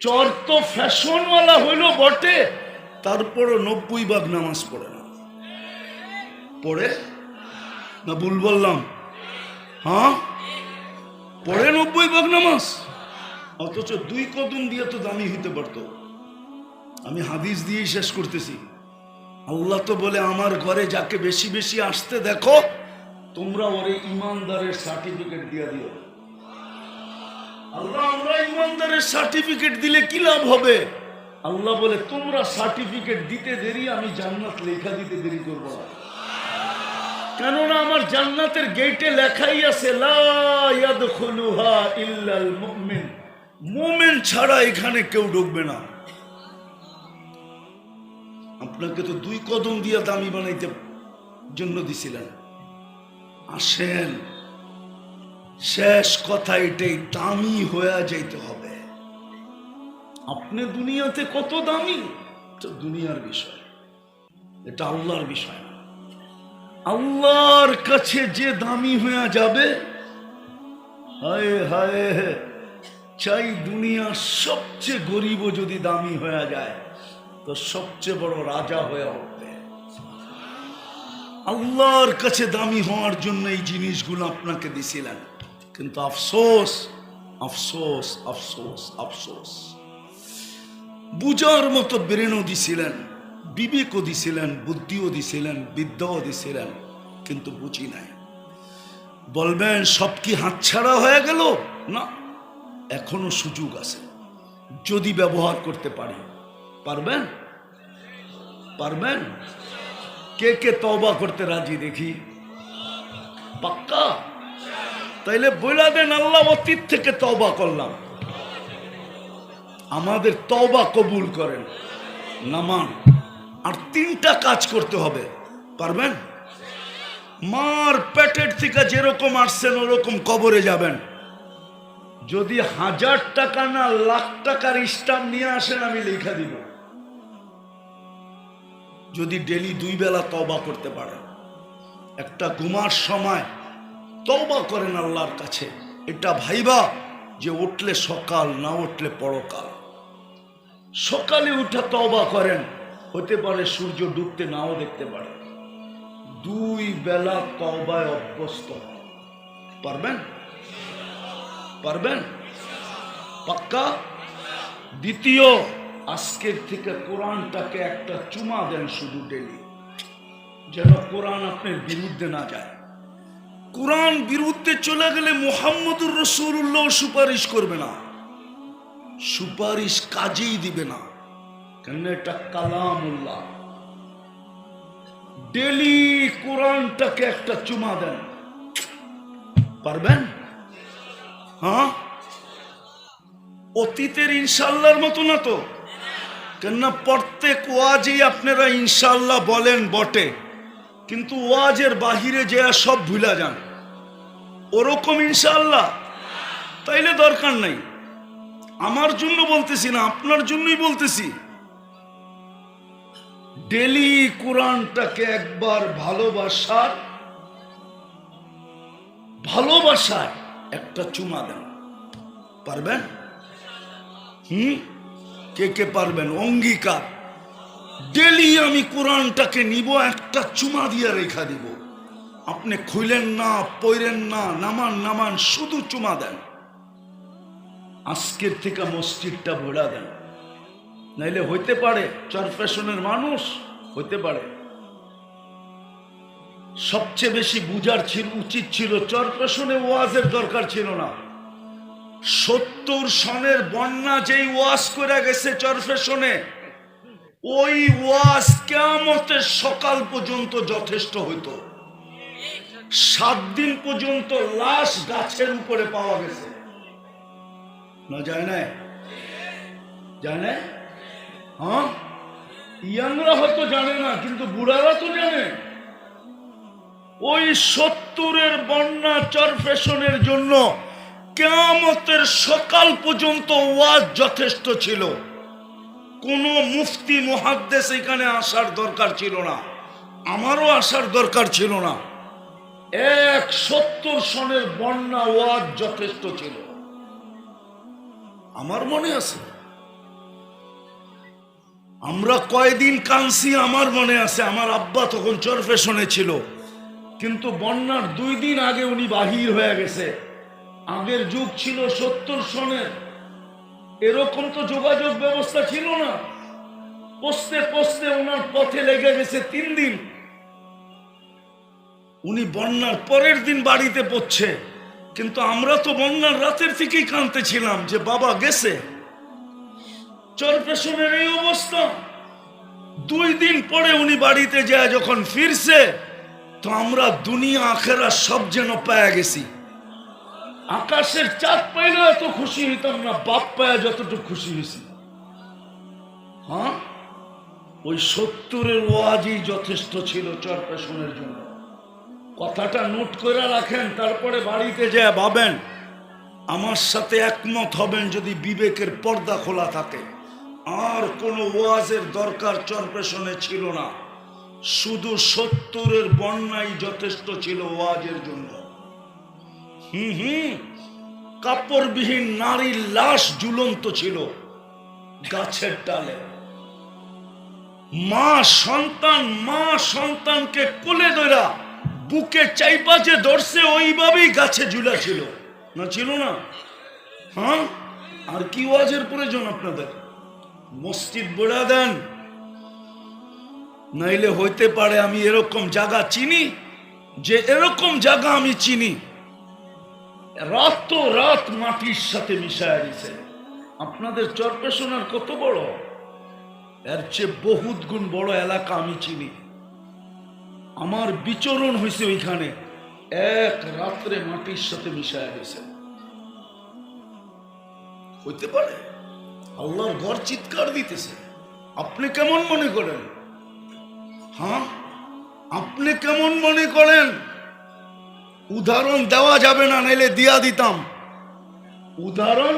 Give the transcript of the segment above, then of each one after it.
চর তো ফ্যাশনওয়ালা হইল বটে। তারপরও নব্বই ভাগ নামাজ পড়ে না। পড়ে? না ভুল বললাম। হ্যাঁ? পড়ে নব্বই ভাগ নামাজ? অথচ দুই কদম দিয়ে তো দামি হইতে পারতো। আমি হাদিস দিয়েই শেষ করতেছি। আল্লাহ তো বলে, আমার ঘরে যাকে বেশি বেশি আসতে দেখো, তোমরা ওরে ইমানদারের সার্টিফিকেট দিয়ে দিও। আল্লাহ আমরা ইমানদারের সার্টিফিকেট দিলে কি লাভ হবে? বলে, তোমরা সার্টিফিকেট দিতে দেরি, আমি জান্নাত লেখা দিতে দেরি কেননা আমার জান্নাতের গেটে লেখাই আছে মুমিন ছাড়া এখানে কেউ ঢুকবে না। আপনাকে তো দুই কদম দিয়ে দামি বানাইতে জন্য দিছিলেন। আসেন। শেষ কথা এটাই, দামি হয়ে যাইতে হবে। আপনি দুনিয়াতে কত দামি? এটা দুনিয়ার বিষয়। এটা আল্লাহর বিষয় না। আল্লাহর কাছে যে দামি হয়ে যাবে, হায় হায়, চাই দুনিয়ার সবচেয়ে গরিব যদি দামি হয়ে যায়, তো সবচেয়ে বড় রাজা হয়ে উঠবে। আল্লাহর কাছে দামি হওয়ার জন্য এই জিনিসগুলো আপনাকে দিছিলেন কিন্তু আফসোস আফসোস আফসোস আফসোস। বুঝার মতো ব্রেনও দিছিলেন, বিবেকও দিছিলেন, বুদ্ধিও দিছিলেন, বিদ্যাও দিছিলেন, কিন্তু বুঝি নাই। বলবেন, সব কি হাতছাড়া হয়ে গেল? না, এখনও সুযোগ আছে। যদি ব্যবহার করতে পারি। পারবেন? পারবেন? কে কে তবা করতে রাজি দেখি। পাক্কা? তাইলে বইলা দেন, আল্লাহ অতীত থেকে তওবা করলাম। আমাদের তওবা কবুল করেন। নামান, আর তিনটা কাজ করতে হবে। পারবেন? মার পেটের থেকে যেরকম আসছেন, ওরকম কবরে যাবেন। যদি হাজার টাকা না লাখ টাকার স্টাম্প নিয়ে আসেন, আমি লেখা দিব। যদি ডেলি দুই বেলা তবা করতে পারেন। একটা ঘুমার সময় তবা করেন আল্লাহর কাছে। এটা ভাইবা যে উঠলে সকাল, না উঠলে পরকাল। সকালে উঠে তবা করেন, হতে পারে সূর্য ডুবতে নাও দেখতে পারে। দুই বেলা তবায় অভ্যস্ত। পারবেন? পারবেন? পাক্কা? দ্বিতীয়, আজকের থেকে কোরআনটাকে একটা চুমা দেন শুধু ডেলি যেন কোরআন আপনার বিরুদ্ধে না যায়। কোরআন বিরুদ্ধে চলে গেলে মোহাম্মদুর রসুল্লাহ সুপারিশ করবে না। সুপারিশ কাজেই দিবে না। কেন এটা কালামুল্লাহ। ডেলি কোরআনটাকে একটা চুমা দেন। পারবেন? হ্যাঁ? অতীতের ইনশাল্লাহর মতো না তো? কেননা প্রত্যেক ওয়াজেই আপনারা ইনশাল্লাহ বলেন বটে। কিন্তু ওয়াজের বাহিরে যে সব ভুলা যান। ওরকম ইনশাল্লাহ তাইলে দরকার নাই। আমার জন্য বলতেছি না, আপনার জন্যই বলতেছি। ডেলি কোরআনটাকে একবার ভালোবাসার ভালোবাসায় একটা চুমা দেন। পারবেন? হুম? কে কে পারবেন? অঙ্গীকার। ডেলি আমি কোরআনটাকে নিব, একটা চুমা দিয়ে রেখা দিব। আপনি খুইলেন না পইরেন না, নামান নামান, শুধু চুমা দেন। আজকের থেকে মসজিদটা ভরা দেন। নাইলে হইতে পারে চরফেশনের মানুষ, হইতে পারে। সবচেয়ে বেশি বুঝার ছিল, উচিত ছিল চরপেশনে ওয়াজের দরকার ছিল না। সত্তর সনের বন্যা যেই ওয়াজ করে গেছে চরফেশনে ওই ওয়াজ কেমতের সকাল পর্যন্ত যথেষ্ট হইতো। সাত দিন পর্যন্ত লাশ গাছের উপরে পাওয়া গেছে। না, যায় না যায় না হ্যাঁ? ইয়াংরা হয়তো জানে না, কিন্তু বুড়ারা তো জানে। ওই সত্তরের বন্যা চরফেশনের জন্য কেয়ামতের সকাল পর্যন্ত ওয়াজ যথেষ্ট ছিল। কোনো মুফতি, মুহাদ্দেস এখানে আসার দরকার ছিল না। আমারও আসার দরকার ছিল না। এক সত্তর সনের বন্যা ওয়াজ যথেষ্ট ছিল। আমার মনে আছে। আমরা কয়দিন কানছি আমার মনে আছে। আমার আব্বা তখন চরফেশনে ছিল কিন্তু বন্যার দুই দিন আগে উনি বাহির হয়ে গেছে। আগের যুগ ছিল সত্তর সনের। এরকম তো যোগাযোগ ব্যবস্থা ছিল না। পস্তে পস্তে ওনার পথে লেগে গেছে তিন দিন। উনি বন্যার পরের দিন বাড়িতে পড়ছে। কিন্তু আমরা তো বন্যার রাতের থেকেই কাঁদতেছিলাম যে বাবা গেছে। চরপেশনের এই অবস্থা। দুই দিন পরে উনি বাড়িতে যায় যখন ফিরছে, তো আমরা দুনিয়া আখেরা সব যেন পায়া গেছি। আকাশের চাঁদ পাইলে এত খুশি হইতাম না, বাপ পায়া যতটুকু খুশি হয়েছি হ্যাঁ? ওই সত্তরের ওয়াজই যথেষ্ট ছিল চরপেশনের জন্য। কথাটা নোট করে রাখেন, তারপরে বাড়িতে যায় ভাবেন, আমার সাথে একমত হবেন যদি বিবেকের পর্দা খোলা থাকে। আর কোনো ওয়াজের দরকার চরপেশনে ছিল না। শুধু সত্তরের বন্যাই যথেষ্ট ছিল ওয়াজের জন্য। হুম হুম। কাপড়বিহীন নারীর লাশ ঝুলন্ত ছিল গাছের ডালে। মা সন্তান, মা সন্তানকে কোলে ধরা, বুকে চাইপা যে ধরছে, ওইভাবেই গাছে ঝুলা ছিল। না ছিল না? হ্যাঁ? আর কি ওয়াজের প্রয়োজন আপনাদের? মসজিদ বোড়া দেন। নাইলে হইতে পারে আমি এরকম জায়গা চিনি, যে এরকম জায়গা আমি চিনি। রাত রাত মাটির সাথে মিশায় দিছে আপনাদের চরপেশনার কত বড়? এর চেয়ে বহুত গুণ বড় এলাকা আমি চিনি। আমার বিচরণ হয়েছে ওইখানে। এক রাত্রে মাটির সাথে মিশায় গেছে। হইতে পারে? আল্লাহর ঘর চিৎকার দিতেছে। আপনি কেমন মনে করেন? হ্যাঁ? আপনি কেমন মনে করেন? উদাহরণ দেওয়া যাবে না, নাইলে দিয়া দিতাম। উদাহরণ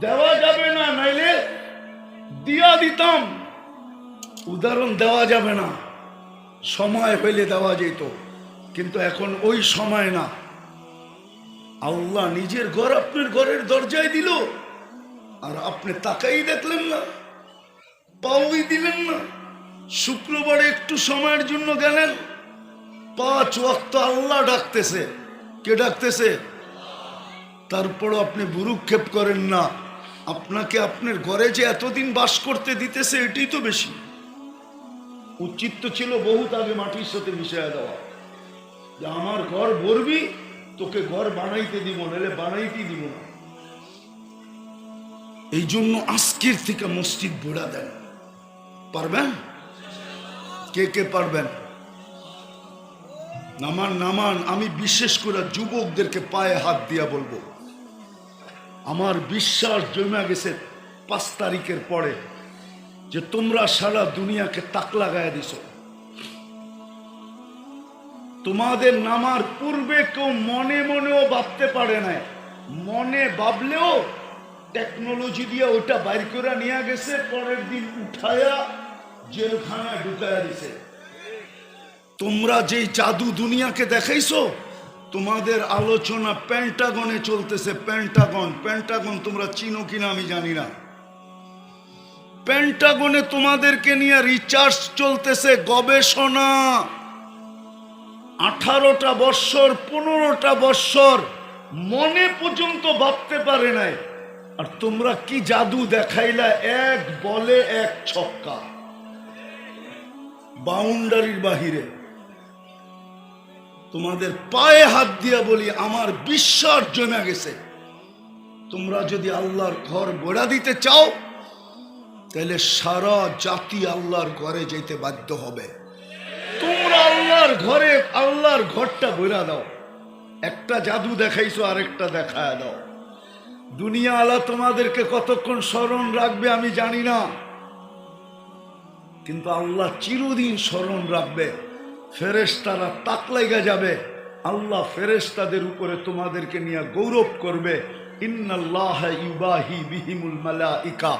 দেওয়া যাবে না, নাইলে দিয়া দিতাম। উদাহরণ দেওয়া যাবে না, সময় হইলে দেওয়া যেত, কিন্তু এখন ওই সময় না। আল্লাহ নিজের ঘর আপনার ঘরের দরজায় দিল, আর আপনি তাকাই দেখলেন না, পাওই দিলেন না। শুক্রবারে একটু সময়ের জন্য গেলেন পাঁচ ওয়াক্ত আল্লাহ ডাকতেছে। কে ডাকতেছে? তারপরও আপনি বুরুক্ষেপ করেন না। আপনাকে আপনার ঘরে যে এতদিন বাস করতে দিতেছে, এটাই তো বেশি। উচিত তো ছিল বহুত আগে মাটির সাথে মিশিয়ে দেওয়া। যে আমার ঘর ভরবি, তোকে ঘর বানাইতে দিব, নাহলে বানাইতে দিব না। এই জন্য আজকের থেকে মসজিদ বোড়া দেন। পারবেন? কে কে পারবেন? নামান নামান, আমি বিশেষ করে যুবকদেরকে পায়ে হাত দিয়া বলব। আমার বিশ্বাস জমা গেছে পাঁচ তারিখের পরে যে তোমরা সারা দুনিয়াকে তাক লাগায় দিছ। তোমাদের নামার পূর্বে কেউ মনে মনেও ভাবতে পারে না মনে ভাবলেও টেকনোলজি দিয়ে ওটা বাইর করে নিয়ে গেছে, পরের দিন উঠায়া জেলখানায় ঢুকায়া দিছে। তোমরা যেই জাদু দুনিয়াকে দেখাইছো, তোমাদের আলোচনা প্যান্টাগনে চলতেছে। প্যান্টাগন প্যান্টাগন তোমরা চিনো কিনা আমি জানি না। প্যান্টাগনে তোমাদেরকে নিয়ে রিচার্জ চলতেছে, গবেষণা। আঠারোটা বৎসর, পনেরোটা বৎসর, মনে পর্যন্ত ভাবতে পারে নাই। আর তোমরা কি জাদু দেখাইলা? এক বলে এক ছক্কা। বাউন্ডারির বাহিরে। তোমাদের পায়ে হাত দিয়া বলি, আমার বিশ্বাস জমে গেছে। তোমরা যদি আল্লাহর ঘর গোড়া দিতে চাও, তাহলে সারা জাতি আল্লাহর ঘরে যেতে বাধ্য হবে। তোমরা আল্লাহর ঘরে, আল্লাহর ঘরটা বইরা দাও। একটা জাদু দেখাইছো, আরেকটা দেখায় দাও। দুনিয়া আলা তোমাদেরকে কতক্ষণ স্মরণ রাখবে আমি জানি না। কিন্তু আল্লাহ চিরদিন স্মরণ রাখবে। ফেরেশতারা তাক লাইগা যাবে। আল্লাহ ফেরেশতাদের উপরে তোমাদেরকে নিয়ে গৌরব করবে। ইন্নাল্লাহ ইউবাহি বিহিমুল মালাইকা।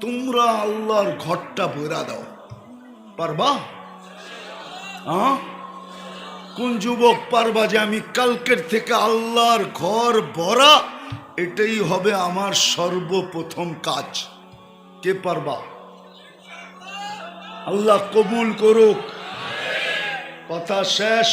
তোমরা আল্লাহর ঘরটা বইরা দাও। পারবা? হ্যাঁ কোন যুবক পারবা যে আমি কালকের থেকে আল্লাহর ঘর ভরা? এটাই হবে আমার সর্বপ্রথম কাজ। কে পারবা? আল্লাহ কবুল করুক। কথা শেষ